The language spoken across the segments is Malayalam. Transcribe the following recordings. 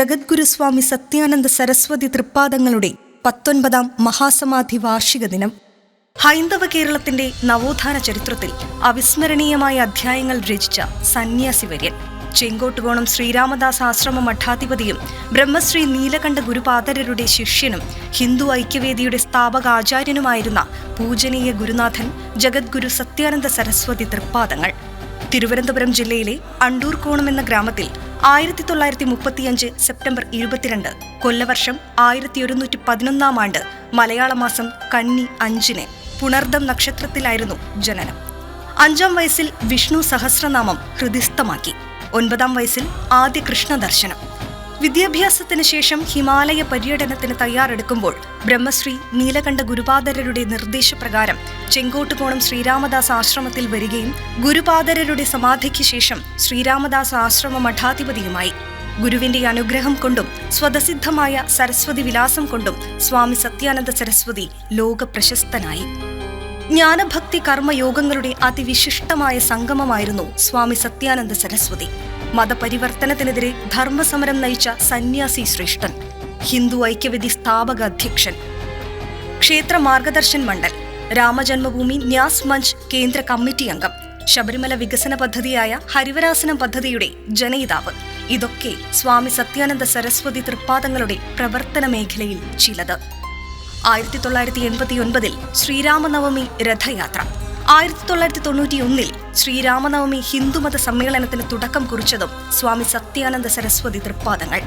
ജഗദ്ഗുരുസ്വാമി സത്യാനന്ദ സരസ്വതി തൃപ്പാദങ്ങളുടെ പത്തൊൻപതാം മഹാസമാധി വാർഷിക ദിനം. ഹൈന്ദവ കേരളത്തിന്റെ നവോത്ഥാന ചരിത്രത്തിൽ അവിസ്മരണീയമായ അധ്യായങ്ങൾ രചിച്ച സന്യാസി വര്യൻ. ചെങ്കോട്ടുകോണം ശ്രീരാമദാസ് ആശ്രമ മഠാധിപതിയും ബ്രഹ്മശ്രീ നീലകണ്ഠ ഗുരുപാദരരുടെ ശിഷ്യനും ഹിന്ദു ഐക്യവേദിയുടെ സ്ഥാപക ആചാര്യനുമായിരുന്ന പൂജനീയ ഗുരുനാഥൻ ജഗദ്ഗുരു സത്യാനന്ദ സരസ്വതി തൃപ്പാദങ്ങൾ. തിരുവനന്തപുരം ജില്ലയിലെ അണ്ടൂർകോണം എന്ന ഗ്രാമത്തിൽ ആയിരത്തി തൊള്ളായിരത്തി മുപ്പത്തിയഞ്ച് സെപ്റ്റംബർ ഇരുപത്തിരണ്ട് കൊല്ലവർഷം ആയിരത്തി ഒരുന്നൂറ്റി പതിനൊന്നാം ആണ്ട് മലയാള മാസം കന്നി അഞ്ചിന് പുണർദം നക്ഷത്രത്തിലായിരുന്നു ജനനം. അഞ്ചാം വയസ്സിൽ വിഷ്ണു സഹസ്രനാമം ഹൃദിസ്ഥമാക്കി. ഒൻപതാം വയസ്സിൽ ആദ്യ കൃഷ്ണ ദർശനം വിദ്യാഭ്യാസത്തിന് ശേഷം ഹിമാലയ പര്യടനത്തിന് തയ്യാറെടുക്കുമ്പോൾ ബ്രഹ്മശ്രീ നീലകണ്ഠ ഗുരുപാദരരുടെ നിർദ്ദേശപ്രകാരം ചെങ്കോട്ടുകോണം ശ്രീരാമദാസ് ആശ്രമത്തിൽ വരികയും ഗുരുപാദരരുടെ സമാധിക്ക് ശേഷം ശ്രീരാമദാസ് ആശ്രമ മഠാധിപതിയുമായി. ഗുരുവിന്റെ അനുഗ്രഹം കൊണ്ടും സ്വതസിദ്ധമായ സരസ്വതി വിലാസം കൊണ്ടും സ്വാമി സത്യാനന്ദ സരസ്വതി ലോക പ്രശസ്തനായി ജ്ഞാനഭക്തി കർമ്മയോഗങ്ങളുടെ അതിവിശിഷ്ടമായ സംഗമമായിരുന്നു സ്വാമി സത്യാനന്ദ സരസ്വതി. മതപരിവർത്തനത്തിനെതിരെ ധർമ്മസമരം നയിച്ച സന്യാസി ശ്രേഷ്ഠൻ ഹിന്ദു ഐക്യവേദി സ്ഥാപക അധ്യക്ഷൻ ക്ഷേത്ര മാർഗദർശൻ മണ്ഡൽ രാമജന്മഭൂമി ന്യാസ് മഞ്ച് കേന്ദ്ര കമ്മിറ്റി അംഗം ശബരിമല വികസന പദ്ധതിയായ ഹരിവരാസനം പദ്ധതിയുടെ ജനയിതാവ്. ഇതൊക്കെ സ്വാമി സത്യാനന്ദ സരസ്വതി തൃപ്പാദങ്ങളുടെ പ്രവർത്തന മേഖലയിൽ ചിലത്. ആയിരത്തി തൊള്ളായിരത്തി എൺപത്തി ഒൻപതിൽ ശ്രീരാമനവമി രഥയാത്ര. ആയിരത്തി തൊള്ളായിരത്തി തൊണ്ണൂറ്റി ഒന്നിൽ ശ്രീരാമനവമി ഹിന്ദുമത സമ്മേളനത്തിന് തുടക്കം കുറിച്ചതും സ്വാമി സത്യാനന്ദ സരസ്വതി തൃപ്പാദങ്ങൾ.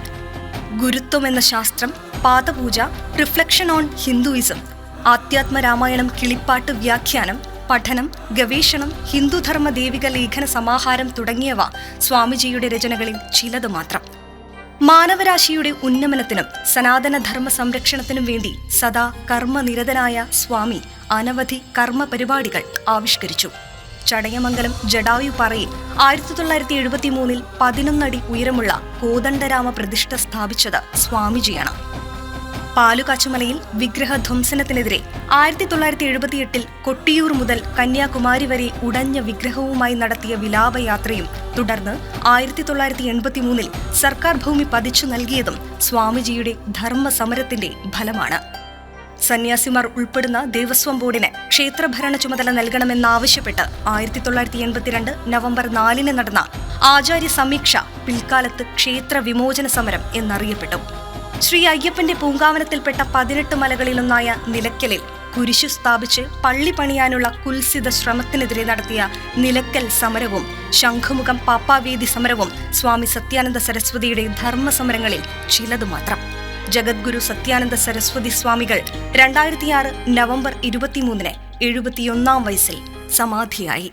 ഗുരുത്വം എന്ന ശാസ്ത്രം പാദപൂജ reflection on Hinduism Adhyatma Ramayanam Kilippattu വ്യാഖ്യാനം പഠനം ഗവേഷണം ഹിന്ദുധർമ്മ ദേവിക ലേഖന സമാഹാരം തുടങ്ങിയവ സ്വാമിജിയുടെ രചനകളിൽ ചിലത് മാത്രം. മാനവരാശിയുടെ ഉന്നമനത്തിനും സനാതനധർമ്മ സംരക്ഷണത്തിനും വേണ്ടി സദാ കർമ്മനിരതനായ സ്വാമി അനവധി കർമ്മ പരിപാടികൾ ആവിഷ്കരിച്ചു. ചടയമംഗലം ജഡായു പറയിൽ ആയിരത്തി തൊള്ളായിരത്തി എഴുപത്തി മൂന്നിൽ പതിനൊന്നടി ഉയരമുള്ള കോദണ്ഡരാമ പ്രതിഷ്ഠ സ്ഥാപിച്ചത് സ്വാമിജിയാണ്. പാലുകാച്ചുമലയിൽ വിഗ്രഹധ്വംസനത്തിനെതിരെ ആയിരത്തി തൊള്ളായിരത്തി എഴുപത്തിയെട്ടിൽ കൊട്ടിയൂർ മുതൽ കന്യാകുമാരി വരെ ഉടഞ്ഞ വിഗ്രഹവുമായി നടത്തിയ വിലാപയാത്രയും തുടർന്ന് ആയിരത്തി തൊള്ളായിരത്തി എൺപത്തി മൂന്നിൽ സർക്കാർ ഭൂമി പതിച്ചു നൽകിയതും സ്വാമിജിയുടെ ധർമ്മസമരത്തിന്റെ ഫലമാണ്. സന്യാസിമാർ ഉൾപ്പെടുന്ന ദേവസ്വം ബോർഡിന് ക്ഷേത്രഭരണ ചുമതല നൽകണമെന്നാവശ്യപ്പെട്ട് ആയിരത്തി തൊള്ളായിരത്തി എൺപത്തിരണ്ട് നവംബർ നാലിന് നടന്ന ആചാര്യ സമീക്ഷ പിൽക്കാലത്ത് ക്ഷേത്ര വിമോചന സമരം എന്നറിയപ്പെട്ടു. ശ്രീ അയ്യപ്പന്റെ പൂങ്കാവനത്തിൽപ്പെട്ട പതിനെട്ട് മലകളിലൊന്നായ നിലയ്ക്കലിൽ കുരിശു സ്ഥാപിച്ച് പള്ളി പണിയാനുള്ള കുൽസിത ശ്രമത്തിനെതിരെ നടത്തിയ നിലക്കൽ സമരവും ശംഖുമുഖം പാപ്പാവേദി സമരവും സ്വാമി സത്യാനന്ദ സരസ്വതിയുടെ ധർമ്മസമരങ്ങളിൽ ചിലതു മാത്രം. ജഗദ്ഗുരു സത്യാനന്ദ സരസ്വതി സ്വാമികൾ രണ്ടായിരത്തിയാറ് നവംബർ ഇരുപത്തിമൂന്നിന് എഴുപത്തിയൊന്നാം വയസ്സിൽ സമാധിയായി.